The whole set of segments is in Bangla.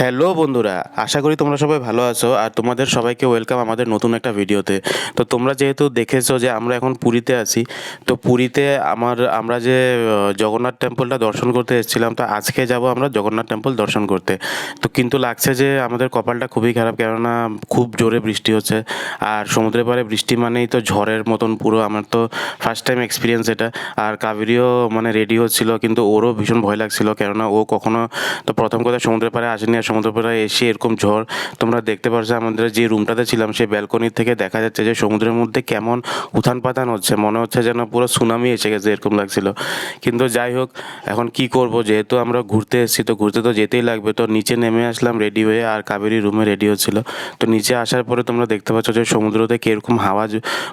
হ্যালো বন্ধুরা, আশা করি তোমরা সবাই ভালো আছো আর তোমাদের সবাইকে ওয়েলকাম আমাদের নতুন একটা ভিডিওতে। তো তোমরা যেহেতু দেখেছ যে আমরা এখন পুরীতে আছি, তো পুরীতে আমার, আমরা যে জগন্নাথ টেম্পলটা দর্শন করতে এসেছিলাম, তো আজকে যাব আমরা জগন্নাথ টেম্পল দর্শন করতে। তো কিন্তু লাগছে যে আমাদের কপালটা খুবই খারাপ, কেননা খুব জোরে বৃষ্টি হচ্ছে, আর সমুদ্রের পাড়ে বৃষ্টি মানেই তো ঝড়ের মতন পুরো, আমার তো ফার্স্ট টাইম এক্সপিরিয়েন্স এটা। আর কাবেরিও মানে রেডি হচ্ছিল, কিন্তু ওরও ভীষণ ভয় লাগছিল, কেননা ও কখনো তো প্রথম কথা সমুদ্রের পাড়ে আসেনি, আর সমুদ্রের পাড়ে এসে এরকম ঝড় তোমরা দেখতে পারছ আমাদের যে রুমটাতে ছিলাম সেই ব্যালকনি থেকে দেখা যাচ্ছে যে সমুদ্রের মধ্যে কেমন উথান পাতান হচ্ছে। মনে হচ্ছে যেন পুরো সুনামি এসে গেছে এরকম লাগছিল। কিন্তু যাই হোক, এখন কি করব? যেহেতু আমরা ঘুরতে এসেছি, তো ঘুরতে তো যেতেই লাগবে। তো নিচে নেমে আসলাম রেডি হয়ে আর কাবেরি রুমে রেডি হচ্ছিল। তো নিচে আসার পরে তোমরা দেখতে পাচ্ছ যে সমুদ্রতে কীরকম হাওয়া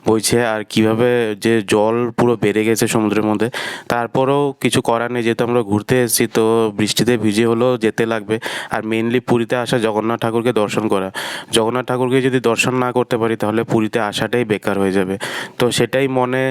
বইছে আর কীভাবে যে জল পুরো বেড়ে গেছে সমুদ্রের মধ্যে। তারপরেও কিছু করার নেই, যেহেতু আমরা ঘুরতে এসেছি, তো বৃষ্টিতে ভিজে হলেও যেতে লাগবে। আর মেনলি পুরীতে আসা জগন্নাথ ঠাকুরকে দর্শন করা। জগন্নাথ ঠাকুরকে যদি দর্শন না করতে পারি, তাহলে পুরীতে আসাটাই বেকার হয়ে যাবে। তো সেটাই মনে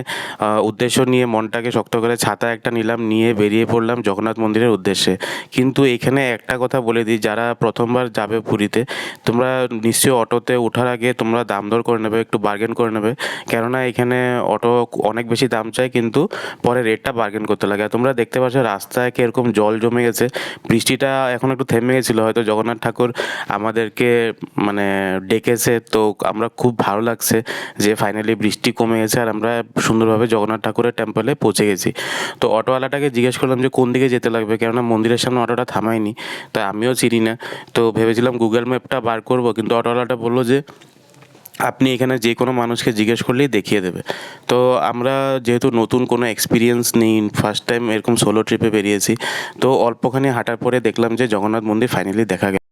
উদ্দেশ্য নিয়ে মনটাকে শক্ত করে ছাতা একটা নিলাম, নিয়ে বেরিয়ে পড়লাম জগন্নাথ মন্দিরের উদ্দেশ্যে। কিন্তু এখানে একটা কথা বলে দিই, যারা প্রথমবার যাবে পুরীতে, তোমরা নিশ্চয়ই অটোতে ওঠার আগে তোমরা দাম দর করে নেবে, একটু বার্গেন করে নেবে। কেননা এখানে অটো অনেক বেশি দাম চায়, কিন্তু পরে রেটটা বার্গেন করতে লাগে। তোমরা দেখতে পাচ্ছ রাস্তায় কীরকম জল জমে গেছে। বৃষ্টিটা এখন একটু থেমে গেছিল হয়তো জগন্নাথ ঠাকুর আমাদেরকে মানে ডেকেছে। তো আমরা খুব ভালো লাগছে যে ফাইনালি বৃষ্টি কমে গেছে আর আমরা সুন্দরভাবে জগন্নাথ ঠাকুরের টেম্পলে পৌঁছে গেছি। তো অটোওয়ালাটাকে জিজ্ঞেস করলাম যে, কোন দিকে যেতে লাগবে? কেননা মন্দিরের সামনে অটোটা থামায়নি। তাই আমিও চিনি না। তো ভেবেছিলাম গুগল ম্যাপটা বার করব, কিন্তু অটোওয়ালাটা বলল যে আপনি এখানে যে কোনো মানুষকে জিজ্ঞেস করলেই দেখিয়ে দেবে। তো আমরা যেহেতু নতুন কোনো এক্সপিরিয়েন্স নেই ফার্স্ট টাইম এরকম সোলো ট্রিপে বেরিয়েছি, তো অল্পখানি হাঁটার পরে দেখলাম যে জগন্নাথ মন্দির ফাইনালি দেখা গেল